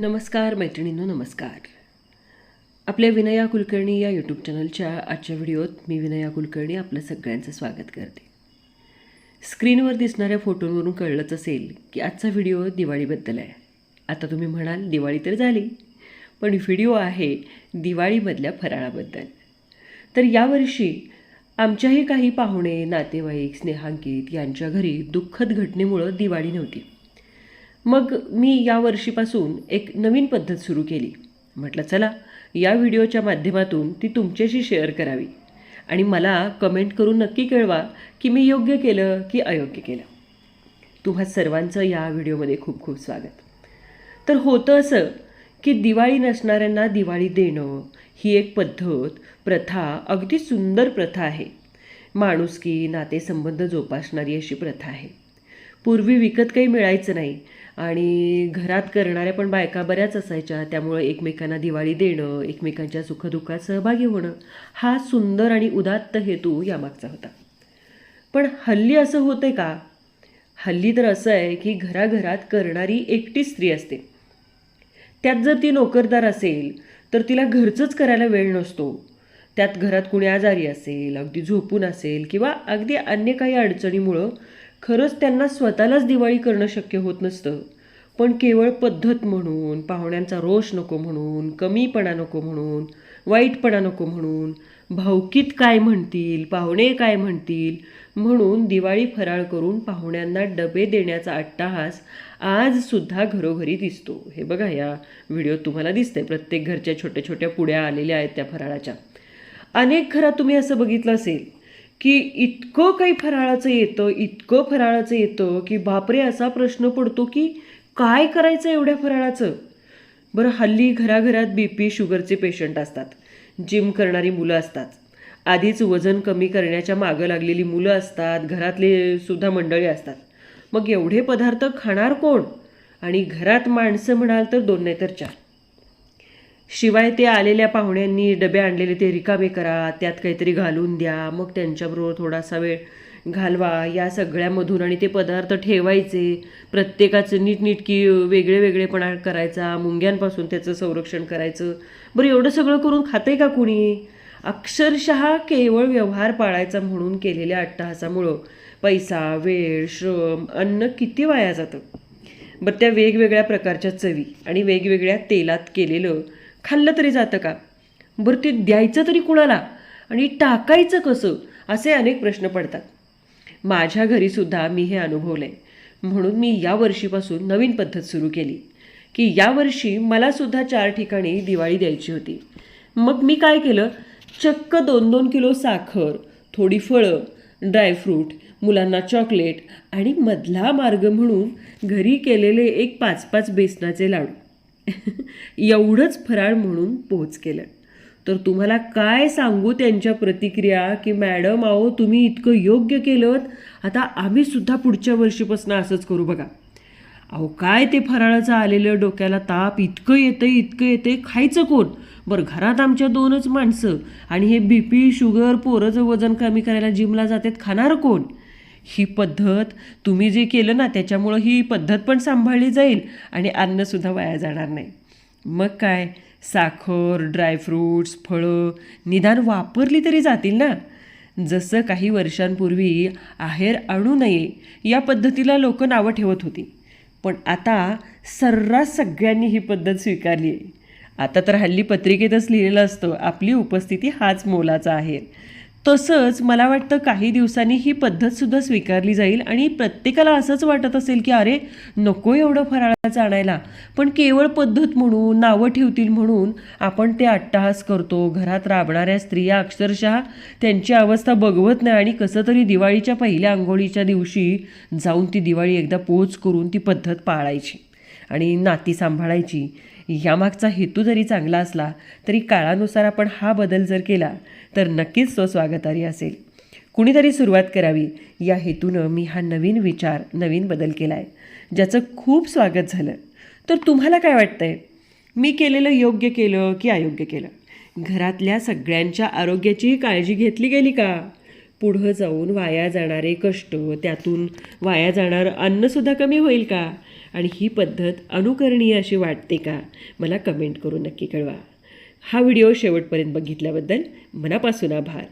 नमस्कार मैत्रिणींनो नमस्कार. आपल्या विनया कुलकर्णी या यूट्यूब चॅनलच्या आजच्या व्हिडिओत मी विनया कुलकर्णी आपलं सगळ्यांचं स्वागत करते. स्क्रीनवर दिसणाऱ्या फोटोंवरून कळलंच असेल की आजचा व्हिडिओ दिवाळीबद्दल आहे. आता तुम्ही म्हणाल दिवाळी तर झाली पण व्हिडिओ आहे दिवाळीमधल्या फराळाबद्दल. तर यावर्षी आमच्याही काही पाहुणे नातेवाईक स्नेहांकित यांच्या घरी दुःखद घटनेमुळं दिवाळी नव्हती. मग मी या वर्षीपासून एक नवीन पद्धत सुरू केली. म्हटलं चला या व्हिडिओच्या माध्यमातून ती तुमच्याशी शेअर करावी आणि मला कमेंट करून नक्की कळवा की मी योग्य केलं की अयोग्य केलं. तुम्हा सर्वांचं या व्हिडिओमध्ये खूप खूप स्वागत. तर होतं असं की दिवाळी नसणाऱ्यांना दिवाळी देणं ही एक पद्धत प्रथा अगदी सुंदर प्रथा आहे. माणुसकी नातेसंबंध जोपासणारी अशी प्रथा आहे. पूर्वी विकत काही मिळायचं नाही आणि घरात करणाऱ्या पण बायका बऱ्याच असायच्या. त्यामुळं एकमेकांना दिवाळी देणं एकमेकांच्या सुखदुःखात सहभागी होणं हा सुंदर आणि उदात्त हेतू यामागचा होता. पण हल्ली असं होतंय का? हल्ली तर असं आहे की घराघरात करणारी एकटी स्त्री असते. त्यात जर ती नोकरदार असेल तर तिला घरचंच करायला वेळ नसतो. त्यात घरात कुणी आजारी असेल अगदी झोपून असेल किंवा अगदी अन्य काही अडचणीमुळं खरंच त्यांना स्वतःलाच दिवाळी करणं शक्य होत नसतं. पण केवळ पद्धत म्हणून पाहुण्यांचा रोष नको म्हणून कमीपणा नको म्हणून वाईटपणा नको म्हणून भावकीत काय म्हणतील पाहुणे काय म्हणतील म्हणून दिवाळी फराळ करून पाहुण्यांना डबे देण्याचा अट्टाहास आजसुद्धा घरोघरी दिसतो. हे बघा या व्हिडिओत तुम्हाला दिसते प्रत्येक घरच्या छोट्या छोट्या पुड्या आलेल्या आहेत त्या फराळाच्या. अनेक घरात तुम्ही असं बघितलं असेल. की इतकं काही फराळाचं येतं इतकं फराळाचं येतं की बापरे असा प्रश्न पडतो की काय करायचं एवढ्या फराळाचं? बरं हल्ली घराघरात बी पी शुगरचे पेशंट असतात. जिम करणारी मुलं असतात. आधीच वजन कमी करण्याच्या मागं लागलेली मुलं असतात. घरातले सुद्धा मंडळी असतात. मग एवढे पदार्थ खाणार कोण? आणि घरात माणसं म्हणाल तर दोन नाही तर चार. शिवाय ते आलेल्या पाहुण्यांनी डबे आणलेले ते रिकामे करा त्यात काहीतरी घालून द्या मग त्यांच्याबरोबर थोडासा वेळ घालवा. या सगळ्यामधून आणि ते पदार्थ ठेवायचे. प्रत्येकाचं नीटनीटकी वेगळे वेगळेपणा करायचा. मुंग्यांपासून त्याचं संरक्षण करायचं. बरं एवढं सगळं करून खाते का कुणी? अक्षरशः केवळ व्यवहार पाळायचा म्हणून केलेल्या अट्टहासामुळं पैसा वेळ श्रम अन्न किती वाया जातं? बरं त्या वेगवेगळ्या प्रकारच्या चवी आणि वेगवेगळ्या तेलात केलेलं खाल्लं तरी जातं का? बरं ते द्यायचं तरी कुणाला? आणि टाकायचं कसं? असे अनेक प्रश्न पडतात. माझ्या घरीसुद्धा मी हे अनुभवलं आहे म्हणून मी या वर्षीपासून नवीन पद्धत सुरू केली. की यावर्षी मलासुद्धा चार ठिकाणी दिवाळी द्यायची होती. मग मी काय केलं? चक्क दोन दोन किलो साखर थोडी फळं ड्रायफ्रूट मुलांना चॉकलेट आणि मधला मार्ग म्हणून घरी केलेले एक पाच पाच बेसनाचे लाडू. एवढंच फराळ म्हणून पोच केलं. तर तुम्हाला काय सांगू त्यांच्या प्रतिक्रिया की मॅडम अहो तुम्ही इतकं योग्य केलं आता आम्ही सुद्धा पुढच्या वर्षीपासून असंच करू बघा. अहो काय ते फराळाचं आलेलं डोक्याला ताप? इतकं येतं इतकं येतं खायचं कोण? बरं घरात आमच्या दोनच माणसं. आणि हे बी पी शुगर पोरंचं वजन कमी करायला जिमला जातात खाणार कोण? ही पद्धत तुम्ही जे केलं ना त्याच्यामुळं ही पद्धत पण सांभाळली जाईल आणि अन्नसुद्धा वाया जाणार नाही. मग काय? साखर ड्रायफ्रूट्स फळं निदान वापरली तरी जातील ना. जसं काही वर्षांपूर्वी आहेर आणू नये या पद्धतीला लोक नावं ठेवत होती. पण आता सर्रास सगळ्यांनी ही पद्धत स्वीकारली आहे. आता तर हल्ली पत्रिकेतच लिहिलेलं असतं आपली उपस्थिती हाच मोलाचा आहे तसंच मला वाटतं काही दिवसांनी ही पद्धतसुद्धा स्वीकारली जाईल आणि प्रत्येकाला असंच वाटत असेल की अरे नको एवढं फराळाचं आणायला. पण केवळ पद्धत म्हणून नावं ठेवतील म्हणून आपण ते अट्टहास करतो. घरात राबणाऱ्या स्त्रिया अक्षरशः त्यांची अवस्था बघवत नाही आणि कसं तरी दिवाळीच्या पहिल्या आंघोळीच्या दिवशी जाऊन ती दिवाळी एकदा पोच करून ती पद्धत पाळायची आणि नाती सांभाळायची. यामागचा हेतू जरी चांगला असला तरी काळानुसार आपण हा बदल जर केला तर नक्कीच तो स्वागतारी असेल. कुणीतरी सुरुवात करावी या हेतूनं मी हा नवीन विचार नवीन बदल केला आहे ज्याचं खूप स्वागत झालं. तर तुम्हाला काय वाटतंय? मी केलेलं योग्य केलं की अयोग्य केलं? घरातल्या सगळ्यांच्या आरोग्याची काळजी घेतली गेली का? पुढं जाऊन वाया जाणारे कष्ट त्यातून वाया जाणारं अन्नसुद्धा कमी होईल का? आणि ही पद्धत अनुकरणीय अशी वाटते का? मला कमेंट करून नक्की कळवा. हा व्हिडिओ शेवटपर्यंत बघितल्याबद्दल मनापासून आभार.